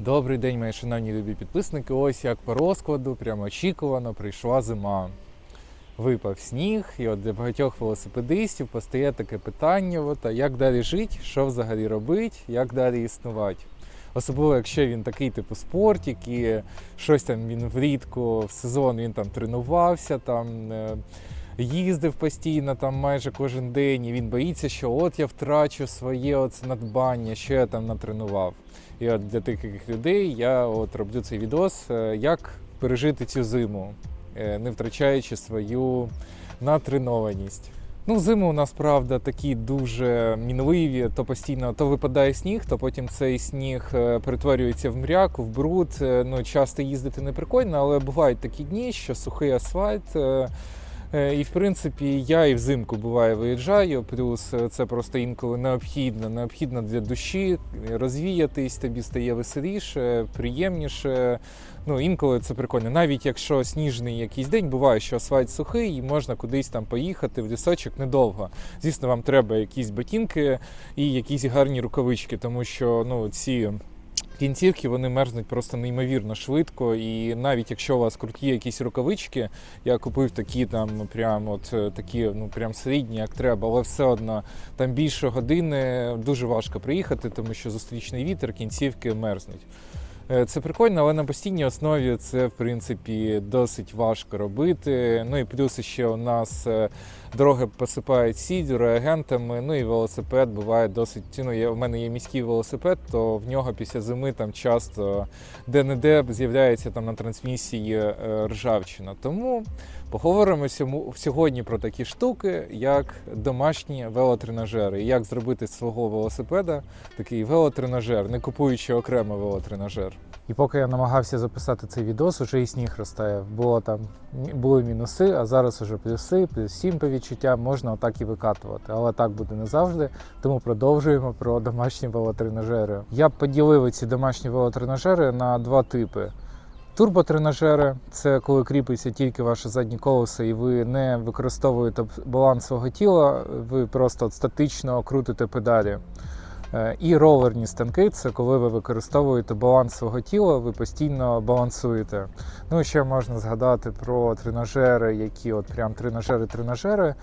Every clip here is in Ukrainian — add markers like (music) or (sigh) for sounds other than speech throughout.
Добрий день, мої шановні любі підписники. Ось як по розкладу, прямо очікувано, прийшла зима. Випав сніг, і от для багатьох велосипедистів постає таке питання: от, а як далі жити, що взагалі робити, як далі існувати. Особливо, якщо він такий типу спортик, і щось там він влітку в сезон він там тренувався, там е, їздив постійно, там майже кожен день, і він боїться, що от я втрачу своє оце надбання, що я там натренував. І от для таких людей я от роблю цей відос, е, як пережити цю зиму, е, не втрачаючи свою натренованість. Ну, зими у нас, правда, такі дуже мінливі, то постійно то випадає сніг, то потім цей сніг е, перетворюється в мряк, в бруд. Ну, часто їздити не прикольно, але бувають такі дні, що сухий асфальт. Е, І в принципі я і взимку буває виїжджаю. Плюс е, це просто інколи необхідно. Необхідно для душі розвіятись, тобі стає веселіше, приємніше. Ну інколи це прикольно. Навіть якщо сніжний якийсь день, буває, що асфальт сухий, і можна кудись там поїхати в лісочок недовго. Звісно, вам треба якісь ботинки і якісь гарні рукавички, тому що ну ці. Кінцівки вони мерзнуть просто неймовірно швидко, і навіть якщо у вас круті якісь рукавички, я купив такі там прям от е, такі, ну прям середні, як треба, але все одно там більше години дуже важко приїхати, тому що зустрічний вітер, кінцівки мерзнуть. Е, Це прикольно, але на постійній основі це в принципі досить важко робити. Ну і плюс ще у нас е, дороги посипають сіддю, реагентами. Ну і велосипед буває досить. Ну, я, у мене є міський велосипед, то в нього після зими там часто де-не-де з'являється там на трансмісії е, ржавчина. Тому поговоримо сьогодні про такі штуки, як домашні велотренажери. Як зробити з свого велосипеда такий велотренажер, не купуючи окремо велотренажер. І поки я намагався записати цей відос, уже і сніг розтаяв. Було там були мінуси, а зараз уже плюси, плюс 7 по відчуттям можна отак і викатувати. Але так буде не завжди. Тому продовжуємо про домашні велотренажери. Я поділив ці домашні велотренажери на два типи. Турботренажери це коли кріпиться тільки ваше заднє колесо, і ви не використовуєте баланс свого тіла, ви просто статично крутите педалі. Е, І ролерні станки це коли ви використовуєте баланс свого тіла, ви постійно балансуєте. Ну ще можна згадати про тренажери, які от прям тренажери-тренажери.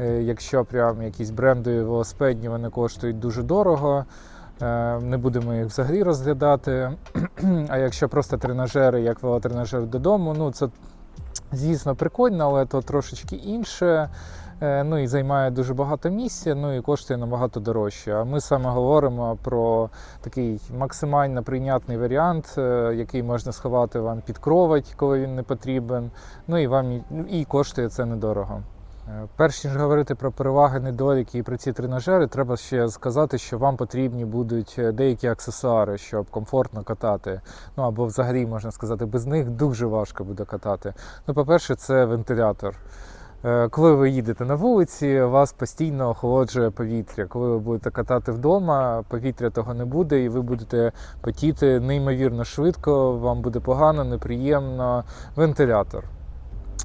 Е, Якщо прям якісь брендові велосипедні, вони коштують дуже дорого. Е, Не будемо їх взагалі розглядати. (clears throat) А якщо просто тренажери, як велотренажер додому, ну це звісно прикольно, але то трошечки інше. Е, Ну і займає дуже багато місця, ну і коштує набагато дорожче. А ми саме говоримо про такий максимально прийнятний варіант, е, який можна сховати вам під кровать, коли він не потрібен. Ну і вам і- коштує це недорого. Е, Перш ніж говорити про переваги, недоліки і про ці тренажери, треба ще сказати, що вам потрібні будуть деякі аксесуари, щоб комфортно катати. Ну або взагалі можна сказати, без них дуже важко буде катати. Ну, по-перше, це вентилятор. Е, Коли ви їдете на вулиці, вас постійно охолоджує повітря. Коли ви будете катати вдома, повітря того не буде, і ви будете потіти неймовірно швидко, вам буде погано, неприємно. Вентилятор.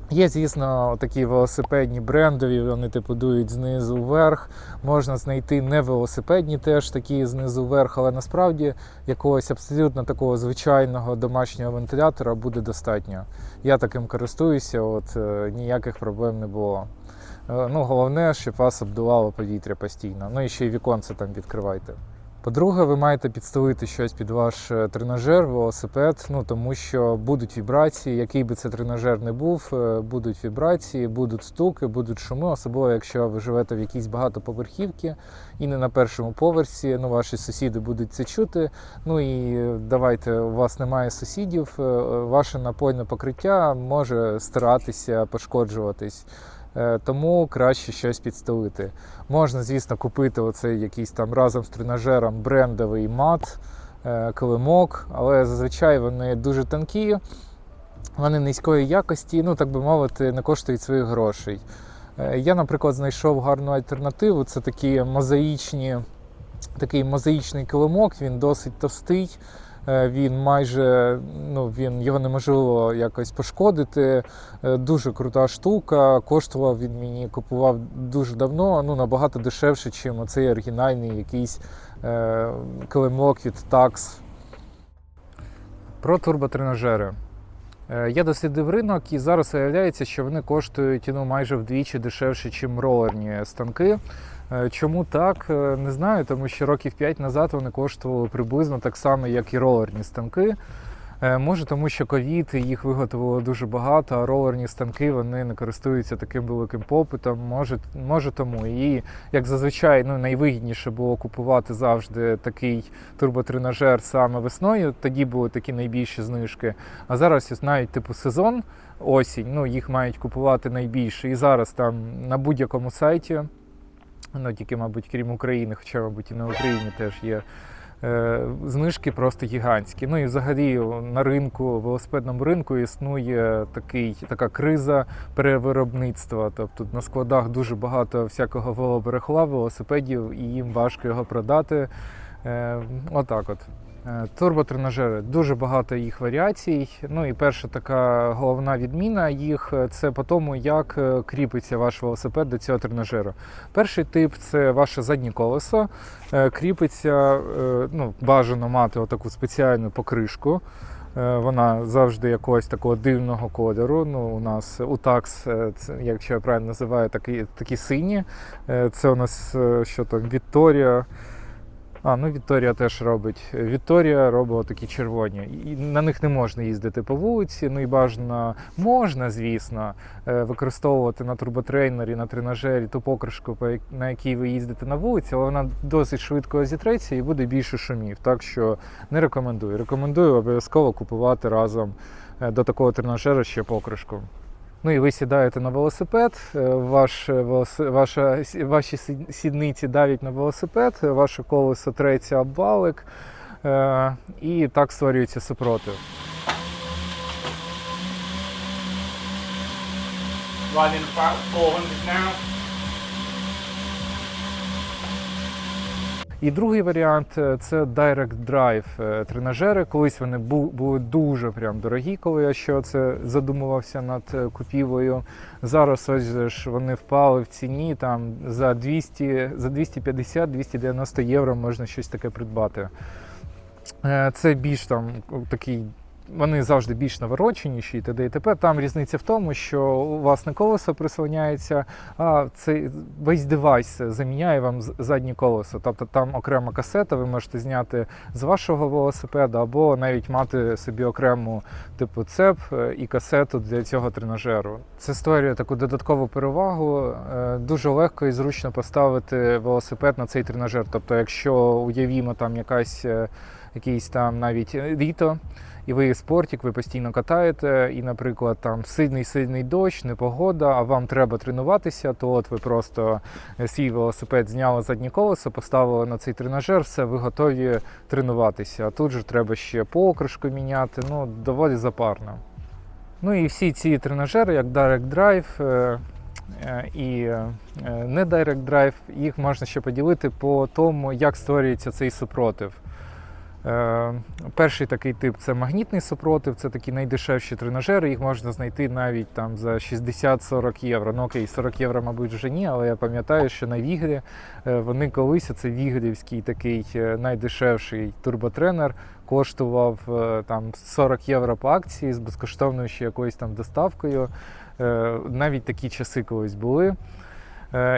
Є, звісно, такі велосипедні брендові, вони типу дують знизу вверх. Можна знайти не велосипедні теж такі знизу вверх, але насправді якогось абсолютно такого звичайного домашнього вентилятора буде достатньо. Я таким користуюся, от е, ніяких проблем не було. Е, Ну, головне, щоб вас обдувало повітря постійно. Ну і ще й віконце там відкривайте. По-друге, ви маєте підстелити щось під ваш е, тренажер, велосипед, ну тому що будуть вібрації, який би це тренажер не був, е, будуть вібрації, будуть стуки, будуть шуми, особливо якщо ви живете в якійсь багатоповерхівці і не на першому поверсі. Ну, ваші сусіди будуть це чути. Ну і е, давайте, у вас немає сусідів, ваше напольне покриття може стиратися, пошкоджуватись. Е, Тому краще щось підстелити. Можна, звісно, купити оцей якийсь там разом з тренажером брендовий мат, е, килимок, але зазвичай вони дуже тонкі, вони низької якості, ну так би мовити, не коштують своїх грошей. Е, Я, наприклад, знайшов гарну альтернативу. Це такі мозаїчні, такий мозаїчний килимок, він досить товстий. Е, Він майже ну він його неможливо якось пошкодити. Е, Дуже крута штука. Коштував він мені купував дуже давно, ну набагато дешевше, ніж оцей оригінальний якийсь е, килимок від Tax. Про турботренажери. Е, Я дослідив ринок і зараз виявляється, що вони коштують ну, майже вдвічі дешевше, ніж ролерні станки. Е, Чому так? Е, Не знаю, тому що років 5 назад вони коштували приблизно так само, як і ролерні станки. Е, Може, тому що ковід їх виготовило дуже багато, а ролерні станки вони не користуються таким великим попитом. Може, може тому. І як зазвичай ну, найвигідніше було купувати завжди такий турботренажер саме весною. Тоді були такі найбільші знижки. А зараз навіть типу сезон, осінь, ну їх мають купувати найбільше. І зараз там на будь-якому сайті, ну тільки, мабуть, крім України, хоча, мабуть, і на Україні теж є. е, Знижки просто гігантські. Ну і взагалі на ринку, велосипедному ринку існує такий, така криза перевиробництва. Тобто на складах дуже багато всякого велоберегла, велосипедів, і їм важко його продати. Е, Отак от. Е, Турботренажери, дуже багато їх варіацій. Ну і перша така головна відміна їх е, це по тому, як е, кріпиться ваш велосипед до цього тренажеру. Перший тип це ваше заднє колесо. Кріпиться, ну, бажано мати отаку спеціальну покришку. Вона завжди якогось такого дивного кольору. Ну, у нас у такс, якщо я правильно називаю, такі, такі сині. Це у нас що там, Вікторія. А, ну Вікторія теж робить. Вікторія робить такі червоні. І на них не можна їздити по вулиці. Ну і бажано можна, звісно, е, використовувати на турботрейнері, на тренажері ту покришку, на якій ви їздите на вулиці, але вона досить швидко зітреться і буде більше шумів. Так що не рекомендую. Рекомендую обов'язково купувати разом е, до такого тренажера ще покришку. Ну і ви сідаєте на велосипед, е, ваш, е, ваша, ваші сідниці давлять на велосипед, ваше колесо треться об валик, е, і так створюється супротив. Running about 400 now. І другий варіант е, це Direct Drive е, тренажери. Колись вони були дуже прям дорогі, коли я ще це задумувався над е, купівлею. Зараз ось ж вони впали в ціні там за 200, за 250-290 євро можна щось таке придбати. Це більш там такий. Вони завжди більш навороченіші і т.д. і т.п. Там різниця в тому, що у вас не колесо прислоняється, а цей весь девайс заміняє вам заднє колесо. Тобто там окрема касета, ви можете зняти з вашого велосипеда, або навіть мати собі окрему типу цеп е, і касету для цього тренажеру. Це створює таку додаткову перевагу. Е, Дуже легко і зручно поставити велосипед на цей тренажер. Тобто, якщо уявімо там якась е, якийсь там навіть літо, і ви спортик, ви постійно катаєте, і, наприклад, там сильний сильний дощ, непогода, а вам треба тренуватися, то от ви просто е, свій велосипед зняли заднє колесо, поставили на цей тренажер, все, ви готові тренуватися. А тут же треба ще покришку міняти, ну доволі запарно. Ну і всі ці тренажери, як Direct Drive е, е, і не Direct Drive, їх можна ще поділити по тому, як створюється цей супротив. Е, Перший такий тип це магнітний супротив, це такі найдешевші тренажери, їх можна знайти навіть там за 60-40 євро. Ну окей, 40 євро, мабуть, вже ні, але я пам'ятаю, що на Вігрі е, вони колись, це Вігрівський такий е, найдешевший турботренер, коштував там 40 євро по акції з безкоштовною ще якоюсь там доставкою. Навіть такі часи колись були.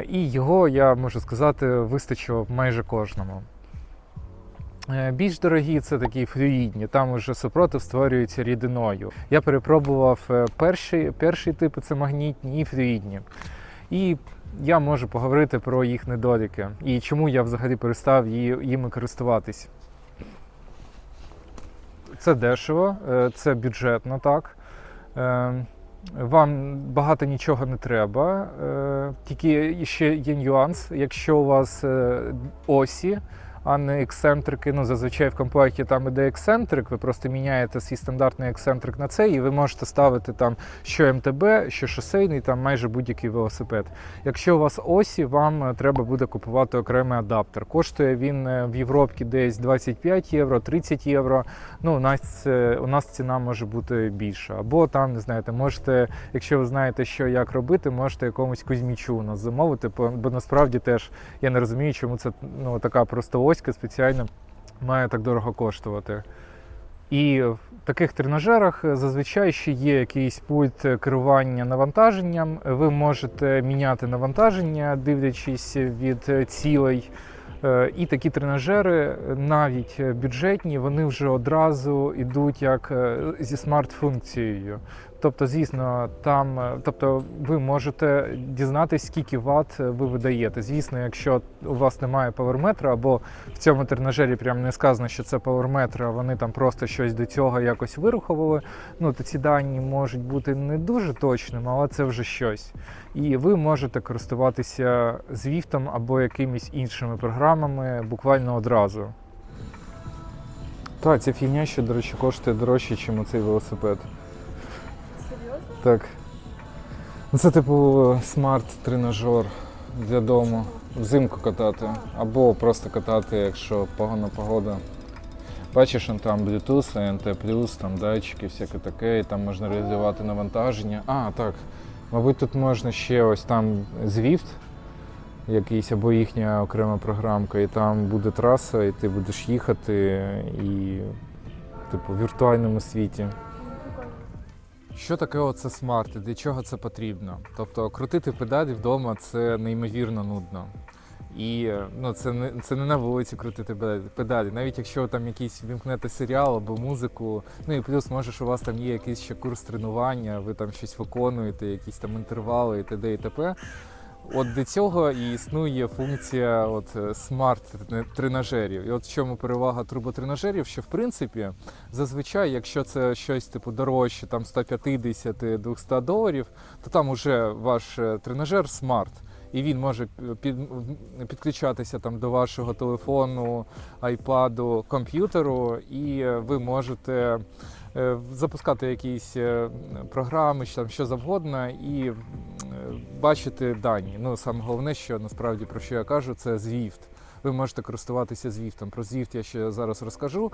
І його, я можу сказати, вистачило майже кожному. Е, Більш дорогі це такі флюїдні, там уже супротив створюється рідиною. Я перепробував перші, перші типи це магнітні і флюїдні. І я можу поговорити про їх недоліки і чому я взагалі перестав їми користуватись. Це дешево, е, це бюджетно так. Е, Вам багато нічого не треба. Тільки ще є нюанс, якщо у вас осі, а не ексцентрики. Ну, зазвичай в комплекті там іде ексцентрик, ви просто міняєте свій стандартний ексцентрик на цей, і ви можете ставити там що МТБ, що шосейний, там майже будь-який велосипед. Якщо у вас осі, вам е, треба буде купувати окремий адаптер. Коштує він е, в Європі десь 25 євро, 30 євро. Ну, у нас, е, у нас ціна може бути більша. Або там, не знаєте, можете, якщо ви знаєте, що як робити, можете якомусь Кузьмічу у нас замовити, бо, насправді теж я не розумію, чому це ну, така просто оська спеціально має так дорого коштувати. І в таких тренажерах зазвичай ще є якийсь пульт керування навантаженням. Ви можете міняти навантаження, дивлячись від цілей. Е, І такі тренажери, навіть бюджетні, вони вже одразу йдуть як е, зі смарт-функцією. Тобто, звісно, там, е, тобто, ви можете дізнатись, скільки ватт е, ви видаєте. Звісно, якщо у вас немає паверметра, або в цьому тренажері прям не сказано, що це паверметр, а вони там просто щось до цього якось вирухували. Ну то ці дані можуть бути не дуже точними, але це вже щось. І ви можете користуватися Zwift або якимись іншими програмами буквально одразу. Так, ця фігня, що, до речі, коштує дорожче, ніж оцей велосипед. Так. Ну, Це типу смарт-тренажер для дому. Взимку катати. Або просто катати, якщо погана погода. Бачиш, там Bluetooth, ANT+, там датчики, всяке таке, і там можна реалізувати навантаження. А, так. Мабуть, тут можна ще ось там Zwift, якийсь або їхня окрема програмка, і там буде траса, і ти будеш їхати і, типу, в віртуальному світі. Що таке оце смарт для чого це потрібно? Тобто крутити педалі вдома це неймовірно нудно. І е, ну, це не це не на вулиці крутити педалі-. Навіть якщо там якийсь вімкнете серіал або музику, ну і плюс, може, у вас там є якийсь ще курс тренування, ви там щось виконуєте, якісь там інтервали і т.д. і т.п. От для цього і існує функція от е, смарт-тренажерів. І от в чому перевага турботренажерів, що в принципі зазвичай, якщо це щось типу дорожче, там 150-200 доларів, то там уже ваш е, тренажер смарт. І він може під, підключатися там до вашого телефону, айпаду, комп'ютеру, і е, ви можете запускати якісь е, програми, там що завгодно, і е, бачити дані. Ну саме головне, що насправді про що я кажу, це Zwift. Ви можете користуватися Zwift. Про Zwift я ще зараз розкажу.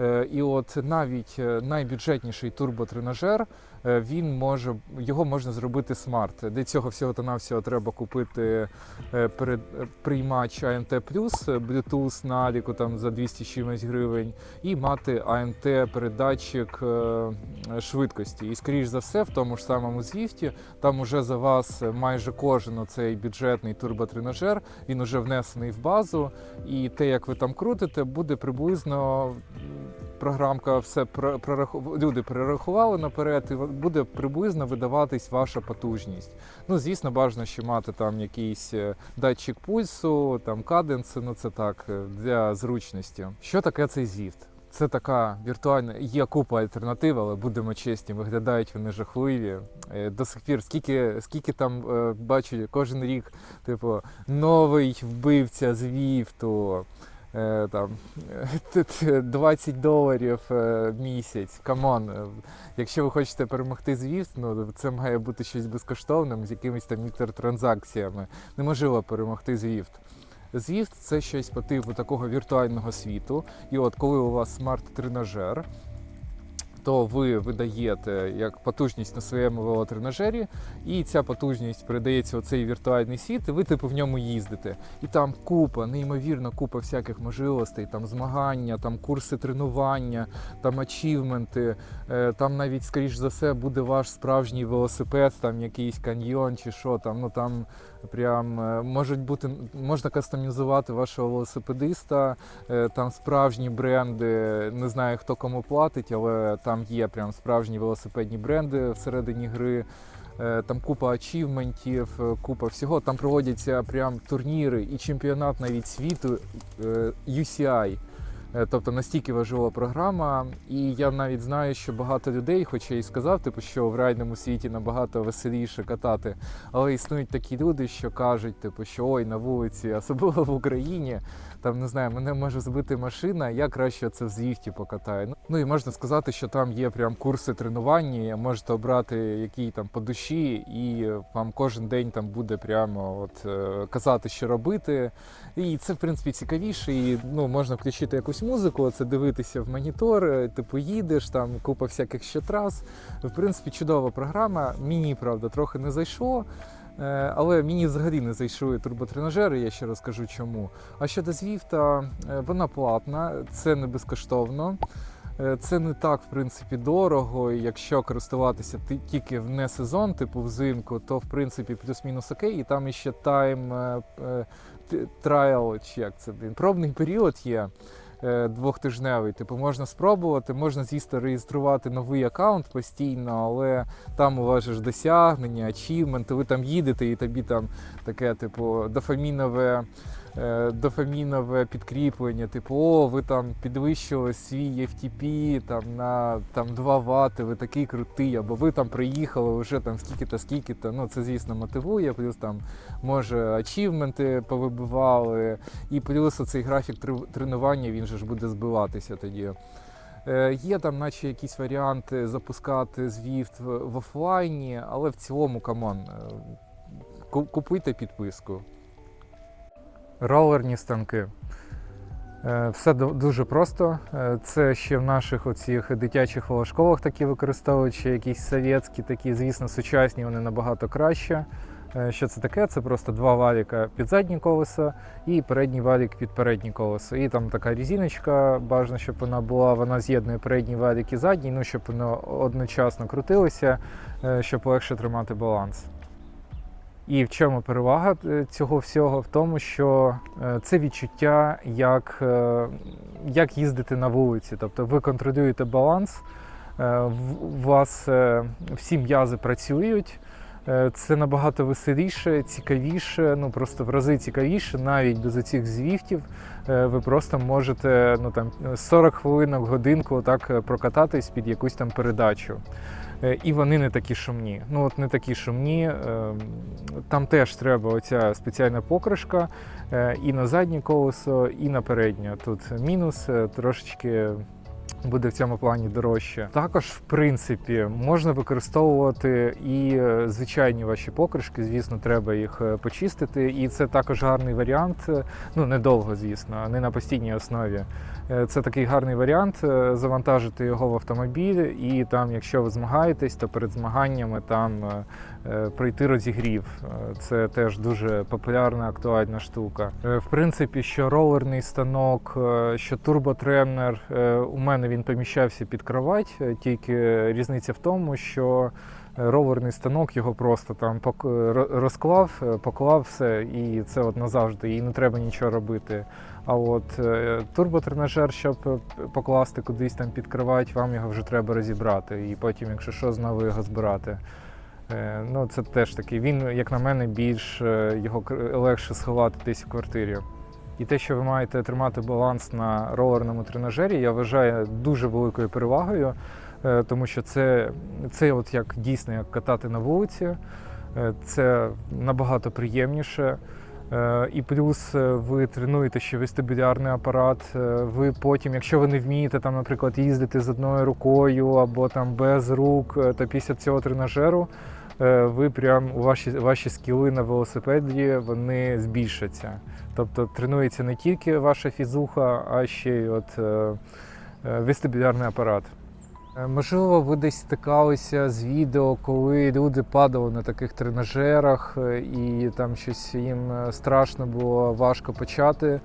Е, І от навіть е, найбюджетніший турботренажер, е, він може його можна зробити смарт. Для цього всього та навсього треба купити е, перед е, приймач е, Bluetooth на Аліку там за 200 чимось гривень, і мати ANT передатчик е, швидкості. І скоріш за все, в тому ж самому Zwift, там уже за вас майже кожен цей бюджетний турботренажер, він уже внесений в базу, і те, як ви там крутите, буде приблизно програмка все про- прораху... люди перерахували наперед, і буде приблизно видаватись ваша потужність. Ну, звісно, бажано ще мати там якийсь е, датчик пульсу, там каденси, ну це так е, для зручності. Що таке цей Zwift? Це така віртуальна, є купа альтернатив, але будемо чесні, виглядають вони жахливі. Е, До сих пір, скільки, скільки там бачу кожен рік, типу, новий вбивця Звіфту, е, там (laughs) е, 20 доларів е, в місяць. Камон, е, якщо ви хочете перемогти Звіфт, ну це має бути щось безкоштовним з якимись там мікротранзакціями. Неможливо перемогти Звіфт. Звіфт – це щось по типу такого віртуального світу. І от коли у вас смарт-тренажер, то ви видаєте як потужність на своєму велотренажері, і ця потужність передається у цей віртуальний світ, і ви типу в ньому їздите. І там купа, неймовірно, купа всяких можливостей, там змагання, там курси тренування, там ачівменти, е, там навіть, скоріш за все, буде ваш справжній велосипед, там якийсь каньйон чи що там. Ну там прям е, можуть бути, можна кастомізувати вашого велосипедиста, е, там справжні бренди, не знаю хто кому платить, але там є прям справжні велосипедні бренди всередині гри. Е, Там купа ачівментів, купа всього. Там проводяться прям турніри і чемпіонат навіть світу UCI. Е, Тобто настільки важлива програма, і я навіть знаю, що багато людей, хоча і сказав, типу, що в реальному світі набагато веселіше катати, але існують такі люди, що кажуть, типу, що ой, на вулиці, особливо в Україні, там не знаю, мене може збити машина, я краще це в Звіфті покатаю. Ну, Ну і можна сказати, що там є прям курси тренування, можете обрати який там по душі, і вам кожен день там буде прямо от е, казати, що робити. І це в принципі цікавіше. І ну можна включити якусь музику, це дивитися в монітор. е, Типу їдеш, там купа всяких ще трас. В принципі, чудова програма. Мені правда трохи не зайшло. Е, Але мені взагалі не зайшли турботренажери, я ще розкажу чому. А щодо Звіфта, е, вона платна, це не безкоштовно. Це не так, в принципі, дорого. Якщо користуватися тільки в не сезон, типу взимку, то в принципі плюс-мінус окей. І там іще тайм трайл, чи як це пробний період є. Е, Двохтижневий, типу, можна спробувати, можна, звісно, реєструвати новий аккаунт постійно, але там у вас же досягнення, ачівменти, ви там їдете, і тобі там таке, типу, дофамінове дофамінове підкріплення, типу, о, ви там підвищили свій FTP там, на там, 2 Вт, ви такий крутий, або ви там приїхали вже там скільки-то, скільки-то. Ну, це, звісно, мотивує, плюс там, може, ачівменти повибивали, і плюс оцей графік тренування, він же ж буде збиватися тоді. Е, Є там, наче якісь варіанти запускати Zwift в офлайні, але в цілому, камон, е, купуйте підписку. Ролерні станки. Е, Все дуже просто. Е, Це ще в наших оцих дитячих велошколах такі використовують, ще якісь совєтські такі, звісно, сучасні, вони набагато краще. Е, Що це таке? Це просто два валіка під заднє колесо і передній валік під переднє колесо. І там така різиночка, бажано, щоб вона була, вона з'єднує передній валік і задній, ну щоб воно одночасно крутилося, щоб легше тримати баланс. І в чому перевага е, цього всього? В тому, що е, це відчуття, як, е, як їздити на вулиці. Тобто ви контролюєте баланс, у вас всі м'язи працюють. Це набагато веселіше, цікавіше, ну просто в рази цікавіше, навіть без оцих звіфтів. Ви просто можете ну, там, 40 хвилинок, годинку так прокататись під якусь там передачу. Е, І вони не такі шумні. Ну от не такі шумні. Ем, Там теж треба оця спеціальна покришка е, і на заднє колесо, і на переднє. Тут мінус е, трошечки. Буде в цьому плані дорожче. Також, в принципі, можна використовувати і е, звичайні ваші покришки. Звісно, треба їх е, почистити. І це також гарний варіант. е, Ну, недовго, звісно, а не на постійній основі. Е, Це такий гарний варіант е, завантажити його в автомобіль, і там, якщо ви змагаєтесь, то перед змаганнями там е, пройти розігрів. Е, Це теж дуже популярна, актуальна штука. Е, В принципі, що ролерний станок, е, що турботренер, е, у мене він поміщався під кровать, е, тільки різниця в тому, що е, ролерний станок його просто там розклав, е, поклав все, і це от назавжди, і не треба нічого робити. А от е, турботренажер, щоб е, покласти кудись там під кровать, вам його вже треба розібрати. І потім, якщо що, знову його збирати. Е, Ну, це теж такий. Він, як на мене, більш е, його легше сховати десь в квартирі. І те, що ви маєте тримати баланс на ролерному тренажері, я вважаю дуже великою перевагою, е, тому що це, це от як дійсно як катати на вулиці, це набагато приємніше. І плюс ви тренуєте ще вестибулярний апарат. Ви потім, якщо ви не вмієте там, наприклад, їздити з одною рукою або там без рук, то після цього тренажеру ви прям ваші, ваші скіли на велосипеді вони збільшаться. Тобто тренується не тільки ваша фізуха, а ще й от е, е, вестибулярний апарат. Е, Можливо, ви десь стикалися з відео, коли люди падали на таких тренажерах, е, і там щось їм е, страшно було важко почати.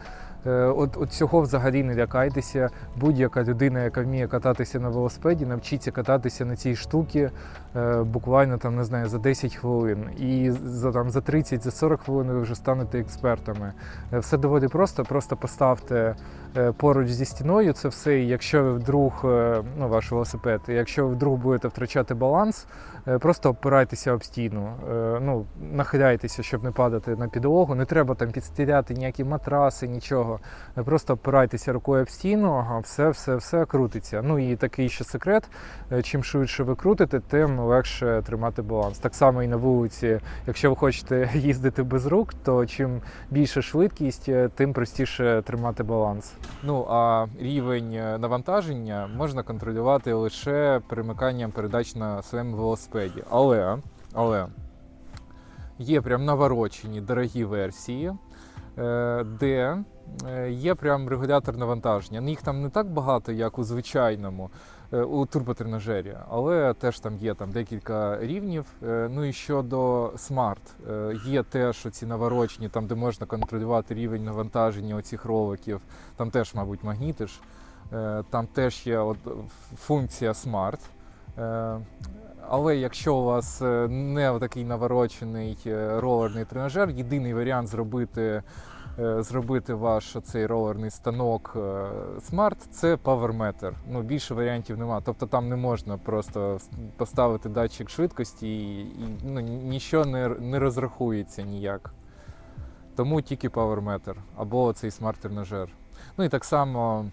Е, От, от цього взагалі не лякайтеся. Будь-яка людина, яка вміє кататися на велосипеді, навчиться кататися на цій штуці е, буквально там не знаю за 10 хвилин. І за там за 30 за 40 хвилин ви вже станете експертами. Е, Все доволі просто. Просто поставте поруч зі стіною це все. І якщо ви вдруг ну ваш велосипед, якщо ви вдруг будете втрачати баланс, просто опирайтеся об стіну. Ну нахиляйтеся, щоб не падати на підлогу. Не треба там підстеляти ніякі матраси, нічого. Е, Просто опирайтеся рукою об стіну, ага, все, все, все крутиться. Ну і такий ще секрет. е, Чим швидше ви крутите, тим легше тримати баланс. Так само і на вулиці, якщо ви хочете (laughs) їздити без рук, то чим більша швидкість, е, тим простіше тримати баланс. Ну а рівень навантаження можна контролювати лише перемиканням передач на своєму велосипеді. Але, але є прям наворочені дорогі версії, де е, є прям регулятор навантаження. Їх там не так багато, як у звичайному. е, У турботренажері, але теж там є там декілька рівнів. Е, Ну і щодо е, є теж оці наворочені, там де можна контролювати рівень навантаження оцих роликів. Там теж, мабуть, магнітиш. Е, Там теж є от функція Smart. Але якщо у вас е, не такий наворочений е, ролерний тренажер, єдиний варіант зробити, е, зробити ваш цей ролерний станок Smart це PowerMeter. Ну, більше варіантів немає. Тобто там не можна просто поставити датчик швидкості і, і ну, нічого не, не розрахується ніяк. Тому тільки PowerMeter або цей смарт-тренажер. Ну і так само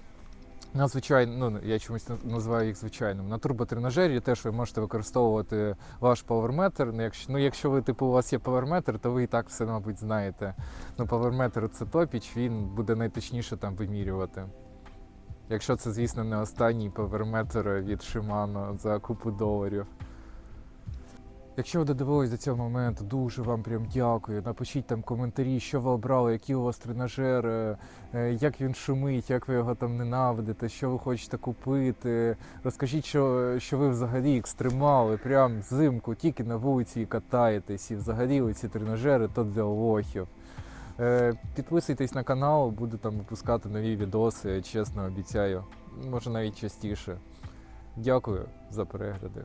на звичайно, ну я чомусь називаю їх звичайним. На турботренажері теж ви можете використовувати ваш паверметр. Ну, якщо, ну, якщо ви типу у вас є поверметр, то ви і так все, мабуть, знаєте. Ну, поверметр це топіч, він буде найточніше там вимірювати. Якщо це, звісно, не останній поверметр від Shimano за купу доларів. Якщо ви додивились до цього моменту, дуже вам прям дякую. Напишіть там коментарі, що ви обрали, які у вас тренажери, е, як він шумить, як ви його там ненавидите, що ви хочете купити. Розкажіть, що, що ви взагалі екстремали, прям взимку тільки на вулиці і катаєтесь, і взагалі ці тренажери то для лохів. Е, Підписуйтесь на канал, буду там випускати нові відоси, чесно обіцяю. Може навіть частіше. Дякую за перегляди.